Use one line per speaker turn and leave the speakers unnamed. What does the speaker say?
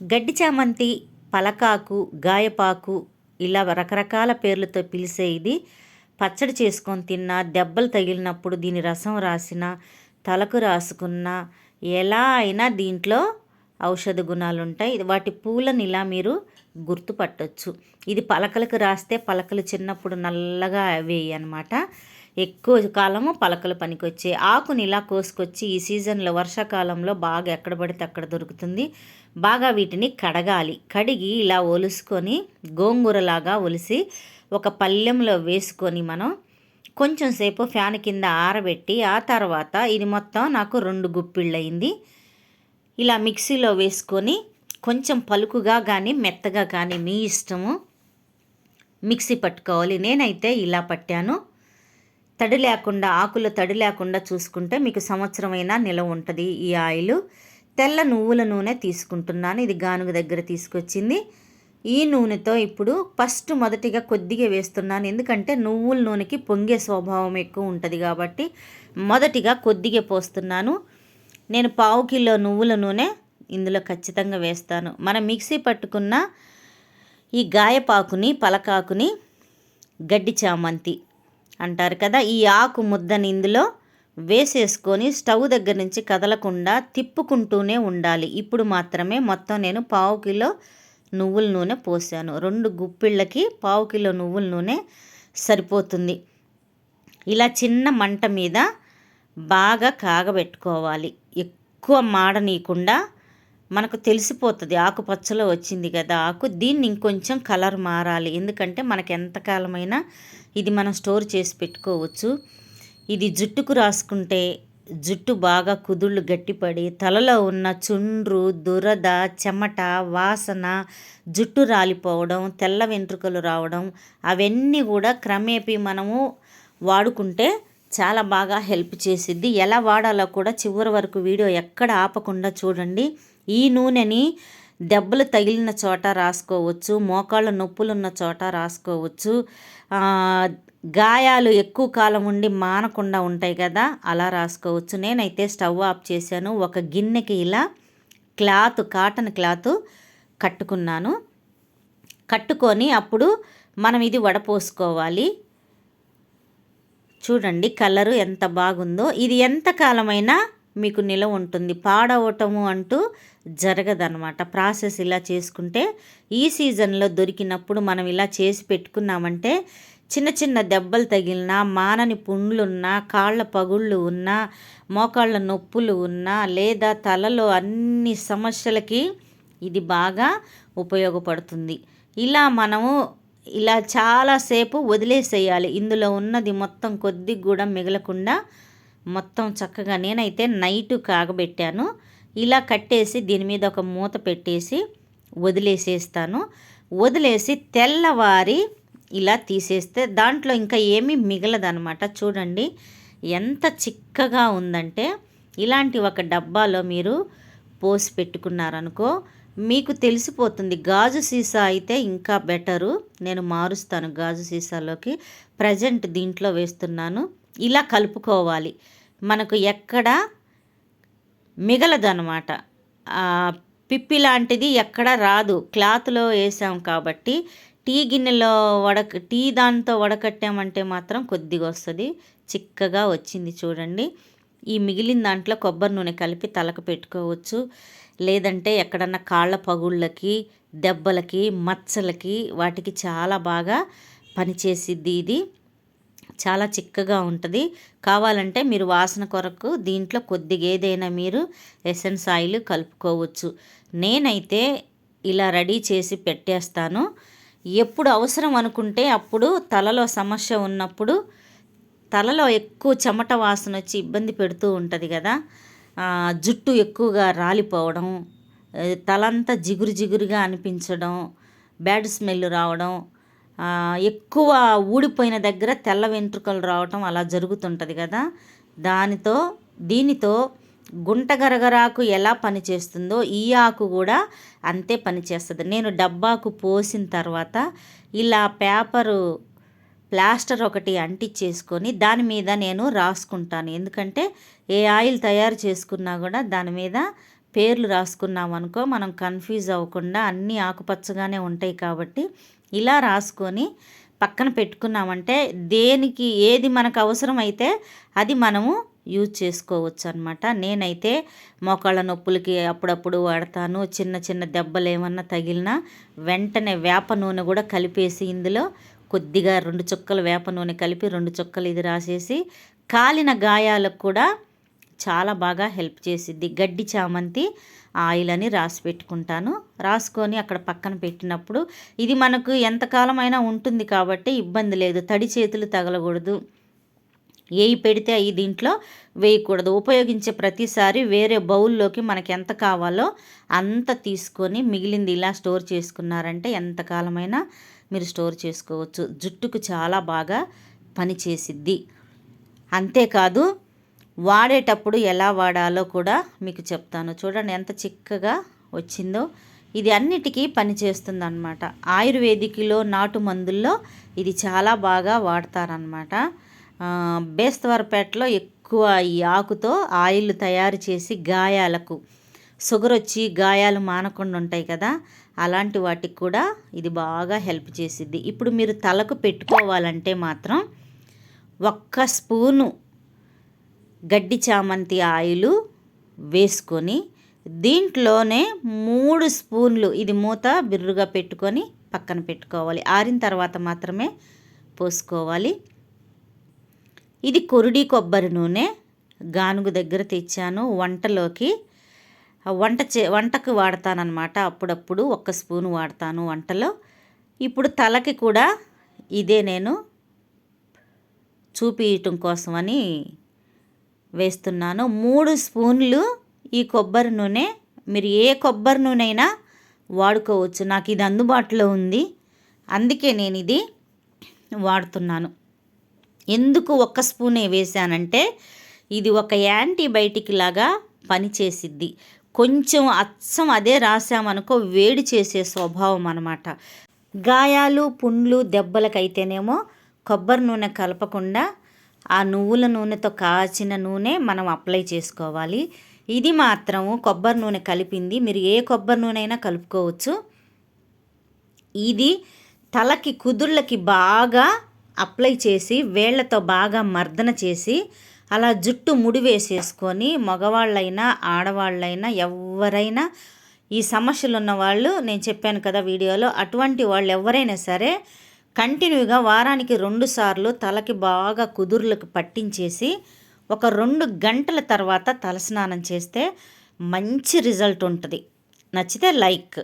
గడ్డి చామంతి పలకాకు గాయపాకు ఇలా రకరకాల పేర్లతో పిలిచే ఇది పచ్చడి చేసుకొని తిన్నా దెబ్బలు తగిలినప్పుడు దీని రసం రాసిన తలకు రాసుకున్న ఎలా అయినా దీంట్లో ఔషధ గుణాలు ఉంటాయి వాటి పూలను ఇలా మీరు గుర్తుపట్టొచ్చు. ఇది పలకలకు రాస్తే పలకలు చిన్నప్పుడు నల్లగా అవేయి అనమాట ఎక్కువ కాలము పలకలు పనికొచ్చే ఆకుని ఇలా కోసుకొచ్చి ఈ సీజన్లో వర్షాకాలంలో బాగా ఎక్కడ పడితే అక్కడ దొరుకుతుంది. బాగా వీటిని కడగాలి. కడిగి ఇలా ఒలుసుకొని గోంగూరలాగా ఒలిసి ఒక పళ్ళెంలో వేసుకొని మనం కొంచెం సేపు ఫ్యాన్ కింద ఆరబెట్టి ఆ తర్వాత ఇది మొత్తం నాకు రెండు గుప్పిళ్ళయింది. ఇలా మిక్సీలో వేసుకొని కొంచెం పలుకుగా కానీ మెత్తగా కానీ మీ ఇష్టము. మిక్సీ పట్టుకోవాలి. నేనైతే ఇలా పట్టాను. తడి లేకుండా ఆకులు తడి లేకుండా చూసుకుంటే మీకు సంవత్సరమైనా నిలవ ఉంటుంది. ఈ ఆయిల్ తెల్ల నువ్వుల నూనె తీసుకుంటున్నాను. ఇది గానుగ దగ్గర తీసుకొచ్చింది. ఈ నూనెతో ఇప్పుడు ఫస్ట్ మొదటిగా కొద్దిగా వేస్తున్నాను. ఎందుకంటే నువ్వుల నూనెకి పొంగే స్వభావం ఎక్కువ ఉంటుంది కాబట్టి మొదటిగా కొద్దిగా పోస్తున్నాను. నేను పావు కిలో నువ్వుల నూనె ఇందులో ఖచ్చితంగా వేస్తాను. మనం మిక్సీ పట్టుకున్న ఈ గాయపాకుని పలకాకుని గడ్డి చామంతి అంటారు కదా ఈ ఆకు ముద్దని ఇందులో వేసేసుకొని స్టవ్ దగ్గర నుంచి కదలకుండా తిప్పుకుంటూనే ఉండాలి. ఇప్పుడు మాత్రమే మొత్తం నేను పావు కిలో నువ్వుల నూనె పోసాను. రెండు గుప్పిళ్ళకి పావు కిలో నువ్వుల నూనె సరిపోతుంది. ఇలా చిన్న మంట మీద బాగా కాగబెట్టుకోవాలి. ఎక్కువ మాడనీయకుండా మనకు తెలిసిపోతుంది. ఆకుపచ్చలో వచ్చింది కదా ఆకు దీన్ని ఇంకొంచెం కలర్ మారాలి. ఎందుకంటే మనకు ఎంతకాలమైనా ఇది మనం స్టోర్ చేసి పెట్టుకోవచ్చు. ఇది జుట్టుకు రాసుకుంటే జుట్టు బాగా కుదుళ్ళు గట్టిపడి తలలో ఉన్న చుండ్రు దురద చెమట వాసన జుట్టు రాలిపోవడం తెల్ల వెంట్రుకలు రావడం అవన్నీ కూడా క్రమేపీ మనము వాడుకుంటే చాలా బాగా హెల్ప్ చేసిద్ది. ఎలా వాడాలో కూడా చివరి వరకు వీడియో ఎక్కడ ఆపకుండా చూడండి. ఈ నూనెని దెబ్బలు తగిలిన చోట రాసుకోవచ్చు మోకాళ్ళ నొప్పులు ఉన్న చోట రాసుకోవచ్చు. గాయాలు ఎక్కువ కాలం ఉండి మానకుండా ఉంటాయి కదా అలా రాసుకోవచ్చు. నేనైతే స్టవ్ ఆఫ్ చేశాను. ఒక గిన్నెకి ఇలా క్లాత్ కాటన్ క్లాత్ కట్టుకున్నాను. కట్టుకొని అప్పుడు మనం ఇది వడపోసుకోవాలి. చూడండి కలరు ఎంత బాగుందో. ఇది ఎంత కాలమైనా మీకు నిలవ ఉంటుంది. పాడవటము అంటూ జరగదనమాట ప్రాసెస్ ఇలా చేసుకుంటే ఈ సీజన్లో దొరికినప్పుడు మనం ఇలా చేసి పెట్టుకున్నామంటే చిన్న చిన్న దెబ్బలు తగిలినా మానని పుండ్లున్నా కాళ్ళ పగుళ్ళు ఉన్నా మోకాళ్ళ నొప్పులు ఉన్నా లేదా తలలో అన్ని సమస్యలకి ఇది బాగా ఉపయోగపడుతుంది. ఇలా మనము ఇలా చాలాసేపు వదిలేసేయాలి. ఇందులో ఉన్నది మొత్తం కొద్ది కూడా మిగలకుండా మొత్తం చక్కగా నేనైతే నైట్ కాగబెట్టాను. ఇలా కట్టేసి దీని మీద ఒక మూత పెట్టేసి వదిలేసేస్తాను. వదిలేసి తెల్లవారి ఇలా తీసేస్తే దాంట్లో ఇంకా ఏమీ మిగలదనమాట చూడండి ఎంత చిక్కగా ఉందంటే ఇలాంటి ఒక డబ్బాలో మీరు పోసి పెట్టుకున్నారనుకో మీకు తెలిసిపోతుంది గాజు సీసా అయితే ఇంకా బెటరు. నేను మారుస్తాను గాజు సీసాలోకి. ప్రజెంట్ దీంట్లో వేస్తున్నాను. ఇలా కలుపుకోవాలి. మనకు ఎక్కడ మిగలదనమాట పిప్పి లాంటిది ఎక్కడ రాదు. క్లాత్లో వేసాం కాబట్టి టీ గిన్నెలో వడక టీ దాంతో వడకట్టామంటే మాత్రం కొద్దిగా వస్తుంది. చిక్కగా వచ్చింది చూడండి. ఈ మిగిలిన దాంట్లో కొబ్బరి నూనె కలిపి తలకు పెట్టుకోవచ్చు. లేదంటే ఎక్కడన్నా కాళ్ళ పగుళ్ళకి దెబ్బలకి మచ్చలకి వాటికి చాలా బాగా పనిచేసిద్ది ఇది. చాలా చిక్కగా ఉంటుంది. కావాలంటే మీరు వాసన కొరకు దీంట్లో కొద్దిగా ఏదైనా మీరు ఎసెన్స్ ఆయిల్ కలుపుకోవచ్చు. నేనైతే ఇలా రెడీ చేసి పెట్టేస్తాను. ఎప్పుడు అవసరం అనుకుంటే అప్పుడు తలలో సమస్య ఉన్నప్పుడు తలలో ఎక్కువ చెమట వాసన వచ్చి ఇబ్బంది పెడుతూ ఉంటుంది కదా. జుట్టు ఎక్కువగా రాలిపోవడం తలంతా జిగురు జిగురుగా అనిపించడం బ్యాడ్ స్మెల్ రావడం ఎక్కువ ఊడిపోయిన దగ్గర తెల్ల వెంట్రుకలు రావటం అలా జరుగుతుంటుంది కదా. దానితో దీనితో గుంటగరగరాకు ఎలా పనిచేస్తుందో ఈ ఆకు కూడా అంతే పనిచేస్తుంది. నేను డబ్బాకు పోసిన తర్వాత ఇలా పేపరు ప్లాస్టర్ ఒకటి అంటించేసుకొని దాని మీద నేను రాసుకుంటాను. ఎందుకంటే ఏ ఆయిల్ తయారు చేసుకున్నా కూడా దాని మీద పేర్లు రాసుకున్నాం అనుకో మనం కన్ఫ్యూజ్ అవ్వకుండా అన్నీ ఆకుపచ్చగానే ఉంటాయి కాబట్టి ఇలా రాసుకొని పక్కన పెట్టుకున్నామంటే దేనికి ఏది మనకు అవసరం అయితే అది మనము యూజ్ చేసుకోవచ్చు అనమాట నేనైతే మోకాళ్ళ నొప్పులకి అప్పుడప్పుడు వాడతాను. చిన్న చిన్న దెబ్బలు ఏమన్నా తగిలినా వెంటనే వేప నూనె కూడా కలిపేసి ఇందులో కొద్దిగా రెండు చుక్కలు వేప నూనె కలిపి రెండు చుక్కలు ఇది రాసేసి కాలిన గాయాలకు కూడా చాలా బాగా హెల్ప్ చేసిద్ది. గడ్డి చామంతి ఆయిల్ అని రాసి పెట్టుకుంటాను. రాసుకొని అక్కడ పక్కన పెట్టినప్పుడు ఇది మనకు ఎంతకాలమైనా ఉంటుంది కాబట్టి ఇబ్బంది లేదు. తడి చేతులు తగలకూడదు. ఏవి పెడితే అవి దీంట్లో వేయకూడదు. ఉపయోగించే ప్రతిసారి వేరే బౌల్లోకి మనకి ఎంత కావాలో అంత తీసుకొని మిగిలింది ఇలా స్టోర్ చేసుకున్నారంటే ఎంతకాలమైనా మీరు స్టోర్ చేసుకోవచ్చు. జుట్టుకు చాలా బాగా పనిచేసిద్ది. అంతేకాదు వాడేటప్పుడు ఎలా వాడాలో కూడా మీకు చెప్తాను. చూడండి ఎంత చిక్కగా వచ్చిందో. ఇది అన్నిటికీ పనిచేస్తుంది అనమాట ఆయుర్వేదిక్లో నాటు మందుల్లో ఇది చాలా బాగా వాడతారనమాట బేస్తవారపేటలో ఎక్కువ ఈ ఆకుతో ఆయిల్ తయారు చేసి గాయాలకు షుగర్ వచ్చి గాయాలు మానకుండా ఉంటాయి కదా అలాంటి వాటికి కూడా ఇది బాగా హెల్ప్ చేసిద్ది. ఇప్పుడు మీరు తలకు పెట్టుకోవాలంటే మాత్రం ఒక్క స్పూను గడ్డి చామంతి ఆయిల్ వేసుకొని దీంట్లోనే మూడు స్పూన్లు ఇది మూత బిర్రుగా పెట్టుకొని పక్కన పెట్టుకోవాలి. ఆరిన తర్వాత మాత్రమే పోసుకోవాలి. ఇది కొరుడి కొబ్బరి నూనె గానుగు దగ్గర తెచ్చాను. వంటలోకి వంట చే వంటకు వాడతానమాట అప్పుడప్పుడు ఒక్క స్పూన్ వాడతాను వంటలో. ఇప్పుడు తలకి కూడా ఇదే నేను చూపించటం కోసమని వేస్తున్నాను. మూడు స్పూన్లు ఈ కొబ్బరి నూనె. మీరు ఏ కొబ్బరి నూనె అయినా వాడుకోవచ్చు. నాకు ఇది అందుబాటులో ఉంది. అందుకే నేను ఇది వాడుతున్నాను. ఎందుకు ఒక్క స్పూనే వేసానంటే ఇది ఒక యాంటీబయాటిక్ లాగా పనిచేసిద్ది. కొంచెం అచ్చం అదే రాసామనుకో వేడి చేసే స్వభావం అనమాట గాయాలు పుండ్లు దెబ్బలకైతేనేమో కొబ్బరి నూనె కలపకుండా ఆ నువ్వుల నూనెతో కాచిన నూనె మనం అప్లై చేసుకోవాలి. ఇది మాత్రము కొబ్బరి నూనె కలిపింది. మీరు ఏ కొబ్బరి నూనె అయినా కలుపుకోవచ్చు. ఇది తలకి కుదుళ్ళకి బాగా అప్లై చేసి వేళ్ళతో బాగా మర్దన చేసి అలా జుట్టు ముడి వేసేసుకొని మగవాళ్ళైనా ఆడవాళ్ళైనా ఎవరైనా ఈ సమస్యలు ఉన్న వాళ్ళు నేను చెప్పాను కదా వీడియోలో అటువంటి వాళ్ళు ఎవరైనా సరే కంటిన్యూగా వారానికి రెండు సార్లు తలకి బాగా కుదుర్లకు పట్టించేసి ఒక రెండు గంటల తర్వాత తలస్నానం చేస్తే మంచి రిజల్ట్ ఉంటుంది. నచ్చితే లైక్.